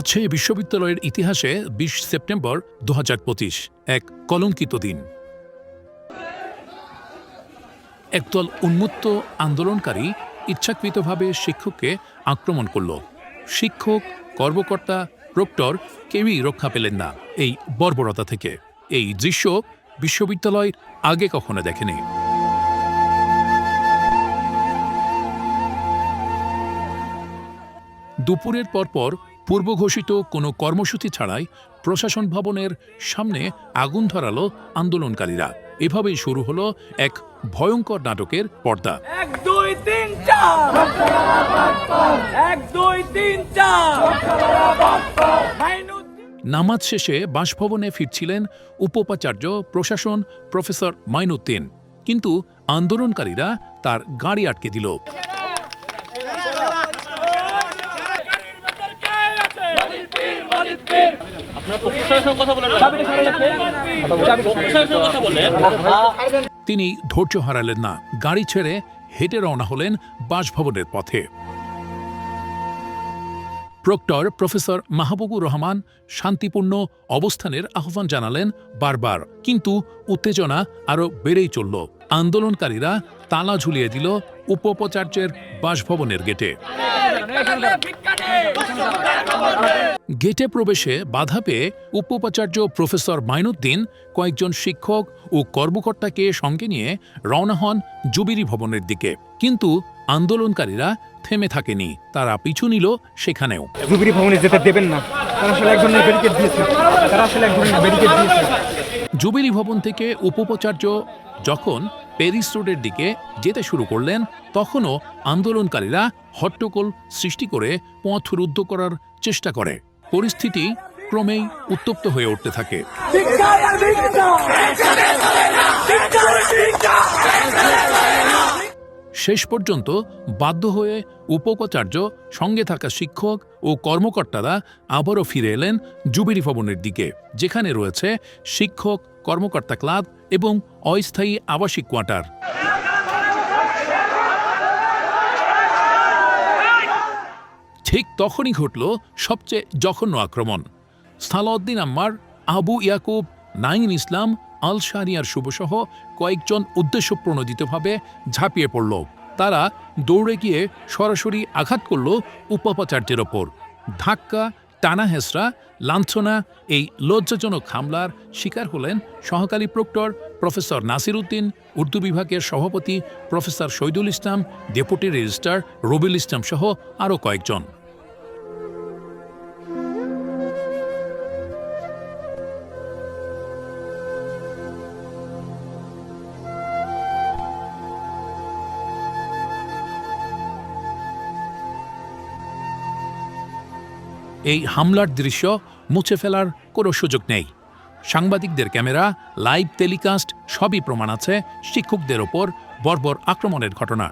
রাজশাহী বিশ্ববিদ্যালয়ের ইতিহাসে বিশ সেপ্টেম্বর দু এক কলঙ্কিত দিন। একদল উন্মুক্ত আন্দোলনকারী ইচ্ছাকৃতভাবে শিক্ষককে আক্রমণ করল। শিক্ষক, কর্মকর্তা, প্রক্টর কেউই রক্ষা পেলেন না এই বর্বরতা থেকে। এই দৃশ্য বিশ্ববিদ্যালয় আগে কখনো দেখেনি। দুপুরের পরপর পূর্বঘোষিত কোনো কর্মসূচি ছাড়াই প্রশাসন ভবনের সামনে আগুন ধরালো আন্দোলনকারীরা। এভাবেই শুরু হলো এক ভয়ঙ্কর নাটকের পর্দা। এক দুই তিন চার! এক দুই তিন চার! নামাজ শেষে বাসভবনে ফিরছিলেন উপোপাচার্য প্রশাসন প্রফেসর মাইনুদ্দিন। কিন্তু আন্দোলনকারীরা তার গাড়ি আটকে দিল। তিনি ধৈর্য হারালেন না। গাড়ি ছেড়ে হেঁটে রওনা হলেন বাসভবনের পথে। প্রক্টর প্রফেসর মাহবুবুর রহমান শান্তিপূর্ণ অবস্থানের আহ্বান জানালেন বারবার। কিন্তু উত্তেজনা আরও বেড়েই চলল। আন্দোলনকারীরা তালা ঝুলিয়ে দিল উপোপাচার্যের বাসভবনের গেটে। গেটে প্রবেশে বাধা পেয়ে উপোপাচার্য প্রফেসর মাইনুদ্দিন, কয়েকজন শিক্ষক ও কর্মকর্তাকে সঙ্গে নিয়ে রওনা হন জুবিরি ভবনের দিকে। কিন্তু আন্দোলনকারীরা থেমে থাকেনি, তারা পিছু নিল সেখানেও। জুবিরি ভবনে যেতে দেবেন না। তারা আসলে এক ধরনের ব্যারিকেড দিয়েছে। তারা আসলে এক ধরনের ব্যারিকেড দিয়েছে। জুবিলি ভবন থেকে উপোপাচার্য যখন প্যারিস রোডের দিকে যেতে শুরু করলেন, তখনও আন্দোলনকারীরা হট্টগোল সৃষ্টি করে পথ রুদ্ধ করার চেষ্টা করে। পরিস্থিতি ক্রমেই উত্তপ্ত হয়ে উঠতে থাকে। শেষ পর্যন্ত বাধ্য হয়ে উপোপাচার্য, সঙ্গে থাকা শিক্ষক ও কর্মকর্তারা আবারও ফিরে এলেন জুবিলি ভবনের দিকে, যেখানে রয়েছে শিক্ষক কর্মকর্তা ক্লাব এবং অস্থায়ী আবাসিক কোয়ার্টার। ঠিক তখনই ঘটল সবচেয়ে জঘন্য আক্রমণ। সালাউদ্দিন আম্মার, আবু ইয়াকুব নাইন ইসলাম, আল শাহরিয়ার শুভসহ কয়েকজন উদ্দেশ্যপ্রণোদিতভাবে ঝাঁপিয়ে পড়ল। তারা দৌড়ে গিয়ে সরাসরি আঘাত করল উপাপাচার্যের ওপর। ধাক্কা টানা হেসরা লাঞ্ছনা, এই লজ্জাজনক হামলার শিকার হলেন সহকারী প্রক্টর প্রফেসর নাসির উদ্দিন, উর্দু বিভাগের সভাপতি professor Shahidul Islam, deputy registrar Rabiul Islam সহ আরও কয়েকজন। এই হামলার দৃশ্য মুছে ফেলার কোনো সুযোগ নেই। সাংবাদিকদের ক্যামেরা, লাইভ টেলিকাস্ট সবই প্রমাণ আছে শিক্ষকদের ওপর বর্বর আক্রমণের ঘটনা।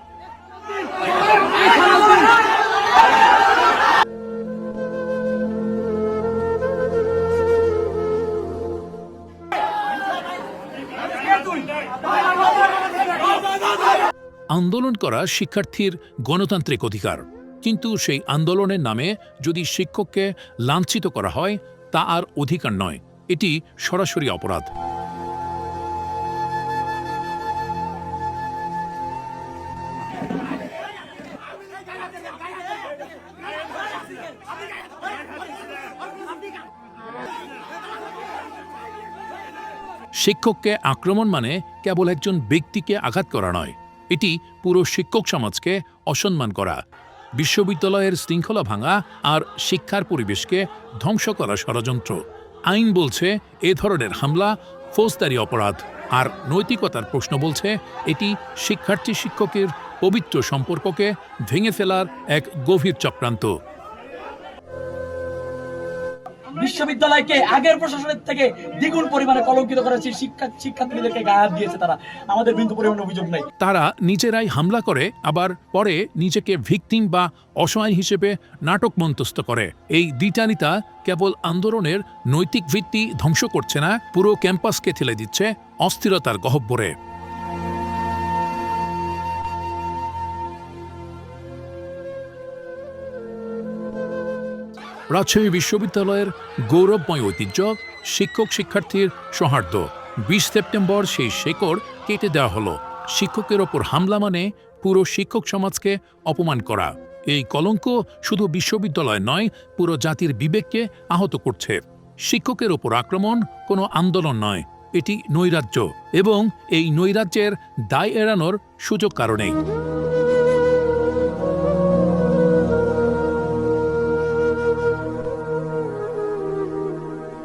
আন্দোলন করা শিক্ষার্থীর গণতান্ত্রিক অধিকার। কিন্তু সেই আন্দোলনের নামে যদি শিক্ষককে লাঞ্ছিত করা হয়, তা আর অধিকার নয়। এটি সরাসরি অপরাধ। শিক্ষককে আক্রমণ মানে কেবল একজন ব্যক্তিকে আঘাত করা নয়। এটি পুরো শিক্ষক সমাজকে অসম্মান করা। বিশ্ববিদ্যালয়ের শৃঙ্খলা ভাঙা আর শিক্ষার পরিবেশকে ধ্বংস করা ষড়যন্ত্র। আইন বলছে এ ধরনের হামলা ফৌজদারি অপরাধ। আর নৈতিকতার প্রশ্ন বলছে এটি শিক্ষার্থী শিক্ষকের পবিত্র সম্পর্ককে ভেঙে ফেলার এক গভীর চক্রান্ত। বিশ্ববিদ্যালয়কে আগের প্রশাসনের থেকে দ্বিগুণ পরিমাণে কলঙ্কিত করেছে। শিক্ষা শিক্ষার্থীদেরকে গায়ে দিয়েছে তারা। আমাদের বিন্দু পরিমাণ অভিযোগ নাই। তারা নিজেরাই হামলা করে, আবার পরে নিজেকে ভিকটিম বা অসহায় হিসেবে নাটক মন্তস্থ করে। এই দ্বিচারিতা কেবল আন্দোলনের নৈতিক ভিত্তি ধ্বংস করছে না, পুরো ক্যাম্পাসকে ঠেলে দিচ্ছে অস্থিরতার গহব্বরে। রাজশাহী বিশ্ববিদ্যালয়ের গৌরবময় ঐতিহ্য, শিক্ষক শিক্ষার্থীর সৌহার্দ্য। বিশ সেপ্টেম্বর সেই শেকড় কেটে দেওয়া হলো। শিক্ষকের ওপর হামলা মানে পুরো শিক্ষক সমাজকে অপমান করা। এই কলঙ্ক শুধু বিশ্ববিদ্যালয় নয়, পুরো জাতির বিবেককে আহত করছে। শিক্ষকের ওপর আক্রমণ কোনো আন্দোলন নয়, এটি নৈরাজ্য এবং এই নৈরাজ্যের দায় এড়ানোর সুযোগ কারণেই।